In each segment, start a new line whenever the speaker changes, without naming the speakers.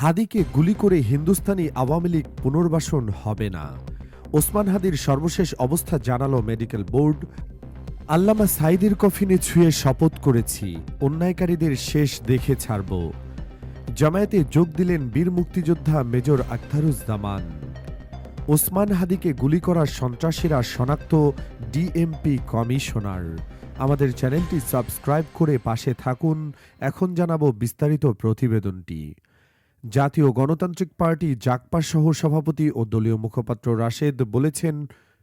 হাদিকে গুলি করে হিন্দুস্তানি আওয়ামী লীগ পুনর্বাসন হবে না। ওসমান হাদির সর্বশেষ অবস্থা জানালো মেডিকেল বোর্ড। আল্লামা সাইদের কফিনে ছুঁয়ে শপথ করেছি, অন্যায়কারীদের শেষ দেখে ছাড়ব। জামায়াতে যোগ দিলেন বীর মুক্তিযোদ্ধা মেজর আখতারুজ্জামান। ওসমান হাদিকে গুলি করা সন্ত্রাসীরা শনাক্ত ডিএমপি কমিশনার। আমাদের চ্যানেলটি সাবস্ক্রাইব করে পাশে থাকুন। এখন জানাব বিস্তারিত প্রতিবেদনটি। জাতীয় গণতান্ত্রিক পার্টি জাকপা সহ সভাপতি ও দলীয় মুখপাত্র রাশেদ বলেছেন,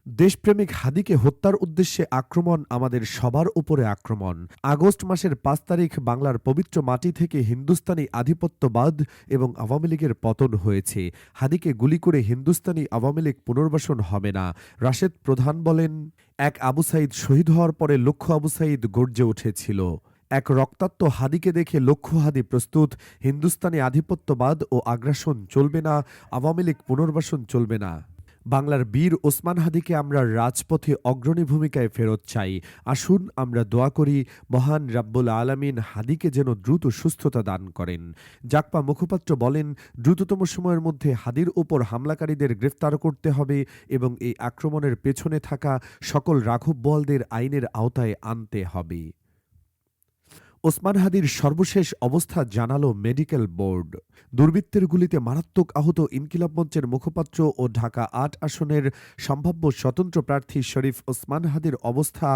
দেশপ্রেমিক হাদিকে হত্যার উদ্দেশ্যে আক্রমণ আমাদের সবার উপরে আক্রমণ। আগস্ট মাসের পাঁচ তারিখ বাংলার পবিত্র মাটি থেকে হিন্দুস্তানি আধিপত্যবাদ এবং আওয়ামী লীগের পতন হয়েছে। হাদিকে গুলি করে হিন্দুস্তানি আওয়ামী লীগ পুনর্বাসন হবে না। রাশেদ প্রধান বলেন, এক আবু সাইদ শহীদ হওয়ার পরে লক্ষ্য আবু সাইদ গর্জে উঠেছিল। এক রক্তাক্ত হাদিকে দেখে লক্ষ্য হাদি প্রস্তুত, হিন্দুস্তানি আধিপত্যবাদ ও আগ্রাসন চলবে না, আওয়ামী লীগ পুনর্বাসন চলবে না। বাংলার বীর ওসমান হাদিকে আমরা রাজপথে অগ্রণী ভূমিকায় ফেরত চাই। আসুন আমরা দোয়া করি, মহান রাব্বুল আলামিন হাদিকে যেন দ্রুত সুস্থতা দান করেন। জাকপা মুখপাত্র বলেন, দ্রুততম সময়ের মধ্যে হাদির ওপর হামলাকারীদের গ্রেফতার করতে হবে এবং এই আক্রমণের পেছনে থাকা সকল রাঘব বলদের আইনের আওতায় আনতে হবে। ওসমান হাদির সর্বশেষ অবস্থা জানালো মেডিকেল বোর্ড। দুর্বৃত্তের গুলিতে মারাত্মক আহত ইনকিলাব মঞ্চের মুখপাত্র ও ঢাকা আট আসনের সম্ভাব্য স্বতন্ত্র প্রার্থী শরীফ ওসমান হাদির অবস্থা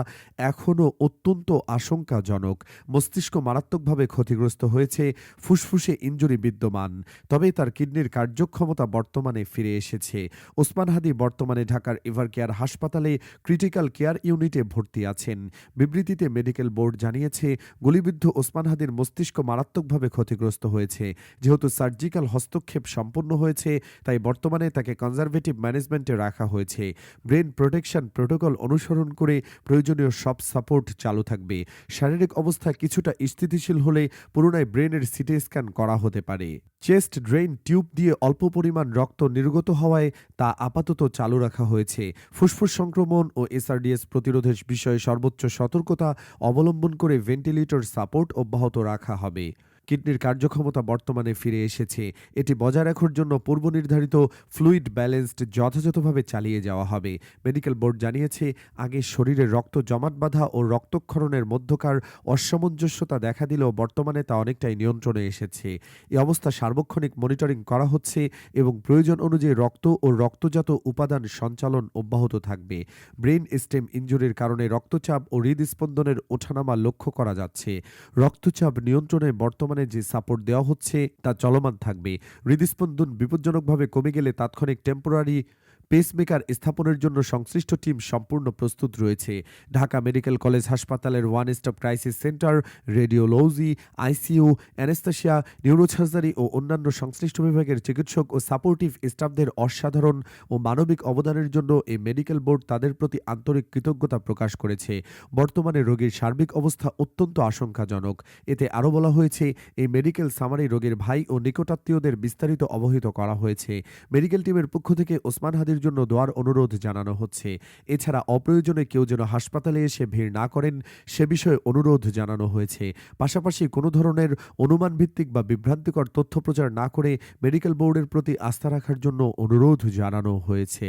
এখনও অত্যন্ত আশঙ্কাজনক। মস্তিষ্ক মারাত্মকভাবে ক্ষতিগ্রস্ত হয়েছে, ফুসফুসে ইঞ্জুরি বিদ্যমান তবে তার কিডনির কার্যক্ষমতা বর্তমানে ফিরে এসেছে। ওসমান হাদি বর্তমানে ঢাকার এভার কেয়ার হাসপাতালে ক্রিটিক্যাল কেয়ার ইউনিটে ভর্তি আছেন। বিবৃতিতে মেডিকেল বোর্ড জানিয়েছে, গুলিবিদ্ধ ওসমান হাদির মস্তিষ্ক মারাত্মকভাবে ক্ষতিগ্রস্ত হয়েছে। যেহেতু সার্জিক্যাল হস্তক্ষেপ সম্পন্ন হয়েছে, তাই বর্তমানে তাকে কনজারভেটিভ ম্যানেজমেন্টে রাখা হয়েছে। ব্রেন প্রোটেকশন প্রোটোকল অনুসরণ করে প্রয়োজনীয় সব সাপোর্ট চালু থাকবে। শারীরিক অবস্থা কিছুটা স্থিতিশীল হলে পুনরায় ব্রেনের সিটি স্ক্যান করা হতে পারে। চেস্ট ড্রেন টিউব দিয়ে অল্প পরিমাণ রক্ত নির্গত হওয়ায় তা আপাতত চালু রাখা হয়েছে। ফুসফুস সংক্রমণ ও এসআরডিএস প্রতিরোধের বিষয়ে সর্বোচ্চ সতর্কতা অবলম্বন করে ভেন্টিলেটর সাপোর্ট অব্যাহত রাখা হবে। কিডনির কার্যক্ষমতা বর্তমানে ফিরে এসেছে। এটি বজায় রাখার জন্য পূর্ব নির্ধারিত ফ্লুইড ব্যালেন্সড যথাযথভাবে চালিয়ে যাওয়া হবে। মেডিকেল বোর্ড জানিয়েছে, আগে শরীরে রক্ত জমাট বাঁধা ও রক্তক্ষরণের মধ্যকার অসামঞ্জস্যতা দেখা দিলেও বর্তমানে তা অনেকটাই নিয়ন্ত্রণে এসেছে। এ অবস্থা সার্বক্ষণিক মনিটরিং করা হচ্ছে এবং প্রয়োজন অনুযায়ী রক্ত ও রক্তজাত উপাদান সঞ্চালন অব্যাহত থাকবে। ব্রেন স্টেম ইঞ্জুরির কারণে রক্তচাপ ও হৃদস্পন্দনের ওঠানামা লক্ষ্য করা যাচ্ছে। রক্তচাপ নিয়ন্ত্রণে বর্তমানে যে সাপোর্ট দেওয়া হচ্ছে তা চলমান থাকবে। হৃদস্পন্দন বিপজ্জনকভাবে কমে গেলে তাৎক্ষণিক টেম্পোরারি পেসমেকার স্থাপনের জন্য সংশ্লিষ্ট টিম সম্পূর্ণ প্রস্তুত রয়েছে। ঢাকা মেডিকেল কলেজ হাসপাতালের one stop crisis centre radiology ICU anaesthesia neurosurgery ও অন্যান্য সংশ্লিষ্ট বিভাগের চিকিৎসক ও সাপোর্টিভ স্টাফদের অসাধারণ ও মানবিক অবদানের জন্য এই মেডিকেল বোর্ড তাদের প্রতি আন্তরিক কৃতজ্ঞতা প্রকাশ করেছে। বর্তমানে রোগীর সার্বিক অবস্থা অত্যন্ত আশঙ্কাজনক। এতে আরও বলা হয়েছে এই মেডিকেল সামারি রোগীর ভাই ও নিকটাত্মীয়দের বিস্তারিত অবহিত করা হয়েছে। মেডিকেল টিমের পক্ষ থেকে ওসমান হাদির জন্য দোয়ার অনুরোধ জানানো হচ্ছে। এছাড়া অপ্রয়োজনে কেউ যেন হাসপাতালে এসে ভিড় না করেন, সে বিষয়ে অনুরোধ জানানো হয়েছে। পাশাপাশি কোনো ধরনের অনুমান ভিত্তিক বা বিভ্রান্তিকর তথ্য প্রচার না করে মেডিকেল বোর্ডের প্রতি আস্থা রাখার জন্য অনুরোধ জানানো হয়েছে।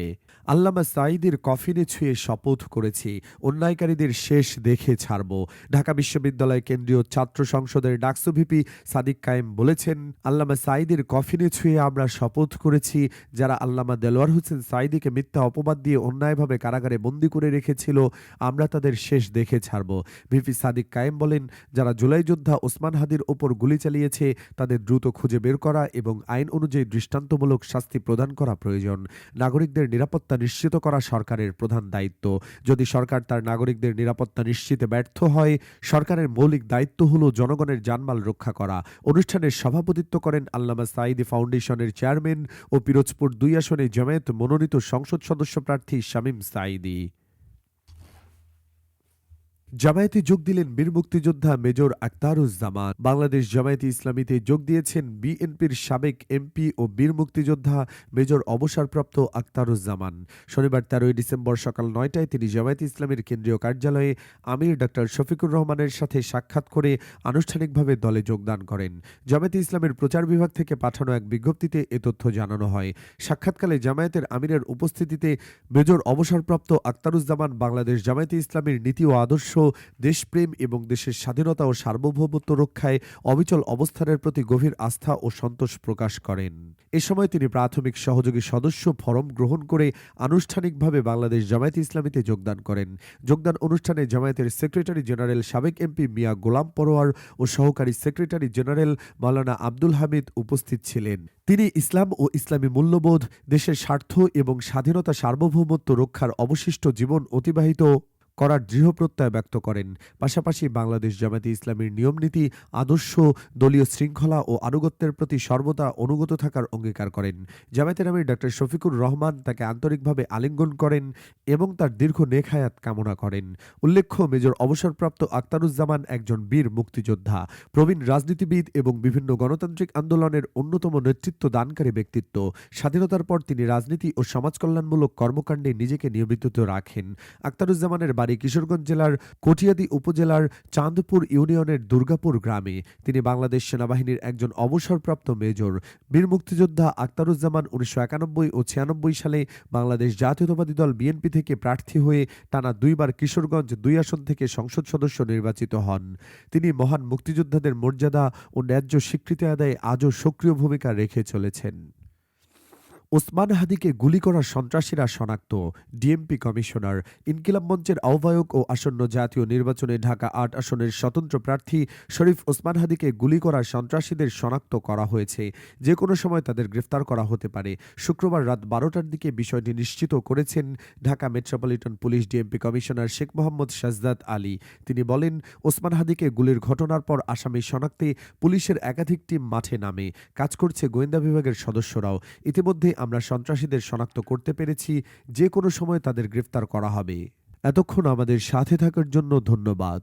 আল্লামা সাঈদের কফিনে ছুঁয়ে শপথ করেছি, অন্যায়কারীদের শেষ দেখে ছাড়ব। ঢাকা বিশ্ববিদ্যালয় কেন্দ্রীয় ছাত্র সংসদের ডাকসু ভিপি সাদিক কায়েম বলেছেন, আল্লামা সাঈদের কফিনে ছুঁয়ে আমরা শপথ করেছি, যারা আল্লামা দেলোয়ার হোসেন সাঈদিকে মিথ্যা অপবাদ দিয়ে অন্যায়ভাবে কারাগারে বন্দি করে রেখেছিল, আমরা তাদের শেষ দেখে ছাড়ব। ভিপি সাদিক কায়েম বলেন, যারা জুলাই যোদ্ধা ওসমান হাদির ওপর গুলি চালিয়েছে, তাদের দ্রুত খুঁজে বের করা এবং আইন অনুযায়ী দৃষ্টান্তমূলক শাস্তি প্রদান করা প্রয়োজন। নাগরিকদের নিরাপত্তা নিশ্চিত করা সরকারের প্রধান দায়িত্ব। যদি সরকার তার নাগরিকদের নিরাপত্তা নিশ্চিতে ব্যর্থ হয়, সরকারের মৌলিক দায়িত্ব হল জনগণের জানমাল রক্ষা করা। অনুষ্ঠানের সভাপতিত্ব করেন আল্লামা সাঈদি ফাউন্ডেশনের চেয়ারম্যান ও পিরোজপুর দুই আসনে জামায়াত মনোনীত সংসদ সদস্য প্রার্থী শামীম সাঈদি। জামায়াতে যোগ দিলেন বীর মুক্তিযোদ্ধা মেজর আক্তারুজ্জামান বাংলাদেশ জামায়াতে ইসলামীতে যোগ দিয়েছেন বিএনপির সাবেক এমপি ও বীর মুক্তিযোদ্ধা মেজর অবসরপ্রাপ্ত আক্তারুজ্জামান শনিবার তেরোই ডিসেম্বর সকাল নয়টায় তিনি জামায়াতে ইসলামীর কেন্দ্রীয় কার্যালয়ে আমির ডক্টর শফিকুর রহমানের সাথে সাক্ষাৎ করে আনুষ্ঠানিকভাবে দলে যোগদান করেন। জামায়াতে ইসলামের প্রচার বিভাগ থেকে পাঠানো এক বিজ্ঞপ্তিতে এ তথ্য জানানো হয়। সাক্ষাৎকালে জামায়াতের আমিরের উপস্থিতিতে মেজর অবসরপ্রাপ্ত আক্তারুজ্জামান বাংলাদেশ জামায়াতে ইসলামীর নীতি ও আদর্শ দেশপ্রেম এবং দেশের স্বাধীনতা ও সার্বভৌমত্ব রক্ষায় অবিচল অবস্থানের প্রতি গভীর আস্থা ও সন্তোষ প্রকাশ করেন। এ সময় তিনি প্রাথমিক সহযোগী সদস্য ফরম গ্রহণ করে আনুষ্ঠানিকভাবে বাংলাদেশ জামায়াতে ইসলামীতে যোগদান করেন। যোগদান অনুষ্ঠানে জামায়াতের সেক্রেটারি জেনারেল সাবেক এমপি মিয়া গোলাম পরোয়ার ও সহকারী সেক্রেটারি জেনারেল মাওলানা আব্দুল হামিদ উপস্থিত ছিলেন। তিনি ইসলাম ও ইসলামী মূল্যবোধ, দেশের স্বার্থ এবং স্বাধীনতা সার্বভৌমত্ব রক্ষার অবশিষ্ট জীবন অতিবাহিত করার দৃঢ় প্রত্যয় ব্যক্ত করেন। পাশাপাশি বাংলাদেশ জামায়াতে ইসলামীর নিয়মনীতি আদর্শ, দলীয় শৃঙ্খলা ও আনুগত্যের প্রতি সর্বদা অনুগত থাকার অঙ্গীকার করেন। জামায়াতের আমির ডক্টর শফিকুর রহমান তাকে আন্তরিকভাবে আলিঙ্গন করেন এবং তার দীর্ঘ নেখায়াত কামনা করেন। উল্লেখ্য, মেজর অবসরপ্রাপ্ত আক্তারুজ্জামান একজন বীর মুক্তিযোদ্ধা। প্রবীণ রাজনীতিবিদ এবং বিভিন্ন গণতান্ত্রিক আন্দোলনের অন্যতম নেতৃত্ব দানকারী ব্যক্তিত্ব। স্বাধীনতার পর তিনি রাজনীতি ও সমাজকল্যাণমূলক কর্মকাণ্ডে নিজেকে নিয়মিত রাখেন। আক্তারুজ্জামানের বাড়ি কিশোরগঞ্জ জেলার কটিয়াদি উপজেলার চাঁদপুর ইউনিয়নের দুর্গাপুর গ্রামে। তিনি বাংলাদেশ সেনাবাহিনীর একজন অবসরপ্রাপ্ত মেজর। বীর মুক্তিযোদ্ধা আক্তারুজ্জামান উনিশশো একানব্বই ও ছিয়ানব্বই সালে বাংলাদেশ জাতীয়তাবাদী দল বিএনপি থেকে প্রার্থী হয়ে টানা দুইবার কিশোরগঞ্জ দুই আসন থেকে সংসদ সদস্য নির্বাচিত হন। তিনি মহান মুক্তিযোদ্ধাদের মর্যাদা ও ন্যায্য স্বীকৃতি আদায়ে আজও সক্রিয় ভূমিকা রেখে চলেছেন। ওসমান হাদিকে গুলি করা সন্ত্রাসীরা শনাক্ত। ডিএমপি কমিশনার, ইনকিলাব মঞ্চের আহ্বায়ক ও আসন্ন জাতীয় নির্বাচনে ঢাকা আট আসনের স্বতন্ত্র প্রার্থী শরীফ ওসমান হাদিকে গুলি করা সন্ত্রাসীদের শনাক্ত করা হয়েছে। যে কোনো সময় তাদের গ্রেফতার করা হতে পারে। শুক্রবার রাত বারোটার দিকে বিষয়টি নিশ্চিত করেছেন Dhaka metropolitan police DMP commissioner Sheikh Mohammad Shazdat Ali. তিনি বলেন, ওসমান হাদিকে গুলির ঘটনার পর আসামি শনাক্তে পুলিশের একাধিক টিম মাঠে নামে। কাজ করছে গোয়েন্দা বিভাগের সদস্যরাও। ইতিমধ্যে আমরা সন্ত্রাসীদের শনাক্ত করতে পেরেছি, যে কোনো সময় তাদের গ্রেফতার করা হবে। এতক্ষণ আমাদের সাথে থাকার জন্য ধন্যবাদ।